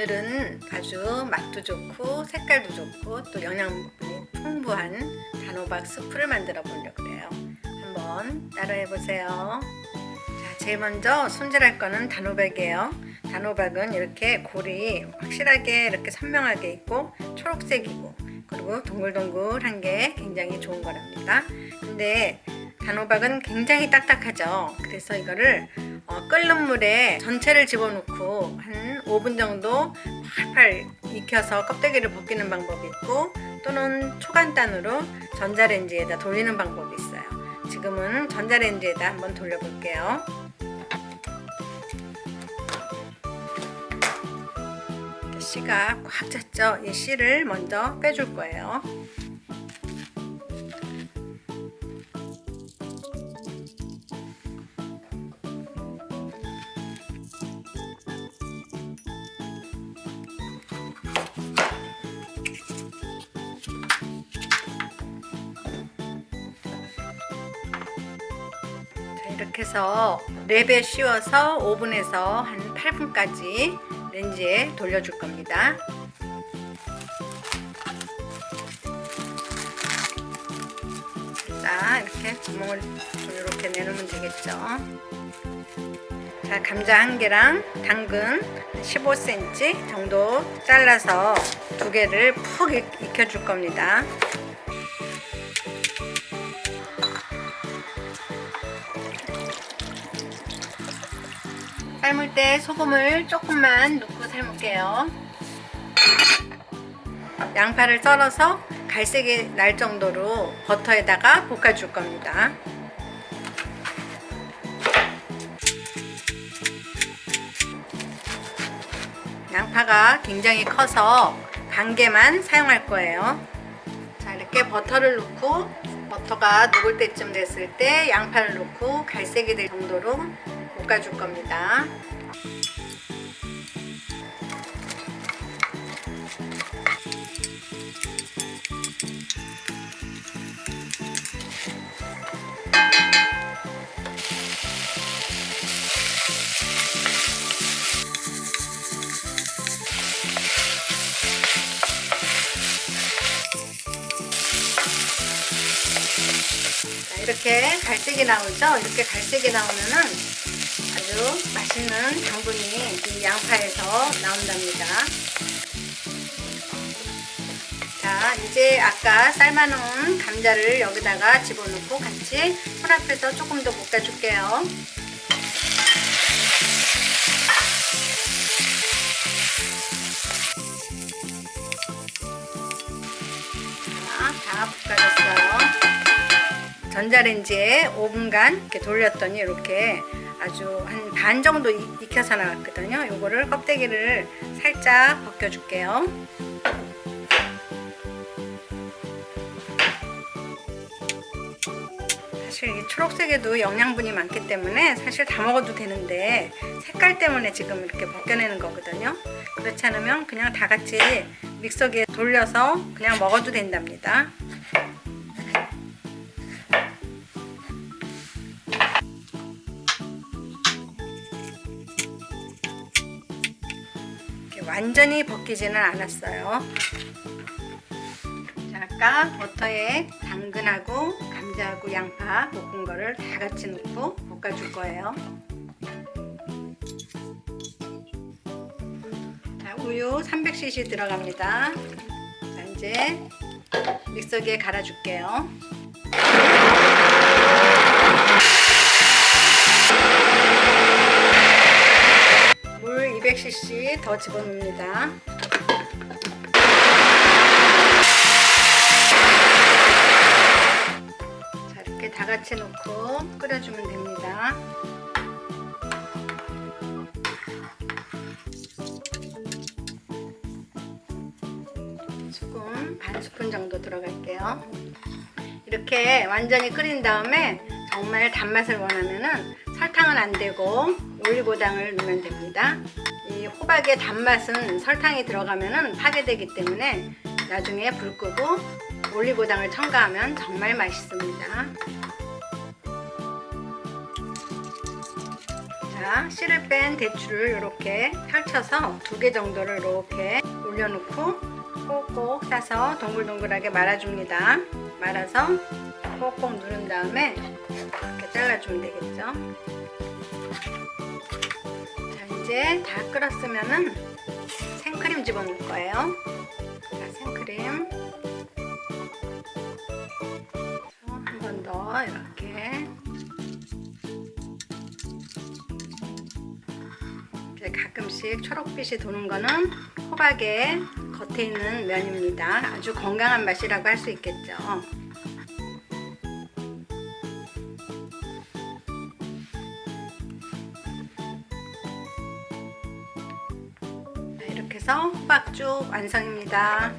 오늘은 아주 맛도 좋고 색깔도 좋고 또 영양분이 풍부한 단호박 스프를 만들어 보려고 해요. 한번 따라해 보세요. 자, 제일 먼저 손질할 거는 단호박이에요. 단호박은 이렇게 골이 확실하게 이렇게 선명하게 있고 초록색이고 그리고 동글동글한 게 굉장히 좋은 거랍니다. 근데 단호박은 굉장히 딱딱하죠. 그래서 이거를 어, 끓는 물에 전체를 집어넣고 한 5분 정도 팔팔 익혀서 껍데기를 벗기는 방법이 있고 또는 초간단으로 전자레인지에다 돌리는 방법이 있어요. 지금은 전자레인지에다 한번 돌려볼게요. 씨가 꽉 찼죠? 이 씨를 먼저 빼줄 거예요. 이렇게 해서 랩에 씌워서 오븐에서 한 8분까지 렌지에 돌려줄 겁니다. 자, 이렇게 구멍을 좀 이렇게 내놓으면 되겠죠. 자, 감자 한 개랑 당근 15cm 정도 잘라서 두 개를 푹 익- 익혀줄 겁니다. 삶을 때 소금을 조금만 넣고 삶을게요. 양파를 썰어서 갈색이 날 정도로 버터에다가 볶아줄 겁니다. 양파가 굉장히 커서 반 개만 사용할 거예요. 자, 이렇게 버터를 넣고 버터가 녹을 때쯤 됐을 때 양파를 넣고 갈색이 될 정도로 볶아줄 겁니다. 자, 이렇게 갈색이 나오죠? 이렇게 갈색이 나오면은 아주 맛있는 당분이 이 양파에서 나온답니다. 자, 이제 아까 삶아놓은 감자를 여기다가 집어넣고 같이 손 앞에서 조금 더 볶아줄게요. 자, 다 볶아졌어요. 전자레인지에 5분간 이렇게 돌렸더니 이렇게 아주 한 반 정도 익- 익혀서 나왔거든요. 요거를 껍데기를 살짝 벗겨줄게요. 사실 이 초록색에도 영양분이 많기 때문에 사실 다 먹어도 되는데 색깔 때문에 지금 이렇게 벗겨내는 거거든요. 그렇지 않으면 그냥 다 같이 믹서기에 돌려서 그냥 먹어도 된답니다. 완전히 벗기지는 않았어요. 자, 아까 버터에 당근하고 감자하고 양파 볶은 거를 다 같이 넣고 볶아줄 거예요. 자, 우유 300cc 들어갑니다. 자, 이제 믹서기에 갈아줄게요. 200cc 더 집어넣습니다. 자, 이렇게 다 같이 넣고 끓여주면 됩니다. 소금 반 스푼 정도 들어갈게요. 이렇게 완전히 끓인 다음에 정말 단맛을 원하면은 설탕은 안 되고 올리고당을 넣으면 됩니다. 이 호박의 단맛은 설탕이 들어가면은 파괴되기 때문에 나중에 불 끄고 올리고당을 첨가하면 정말 맛있습니다. 자, 자, 씨를 뺀 대추를 이렇게 펼쳐서 두 개 정도를 이렇게 올려놓고 꼭꼭 싸서 동글동글하게 말아줍니다. 말아서 꼭꼭 누른 다음에 이렇게 잘라주면 되겠죠. 자, 이제 다 끓었으면은 생크림 집어넣을 거예요. 자, 생크림. 한 번 더 이렇게. 이제 가끔씩 초록빛이 도는 거는 호박의 겉에 있는 면입니다. 아주 건강한 맛이라고 할 수 있겠죠. 해서 호박죽 완성입니다.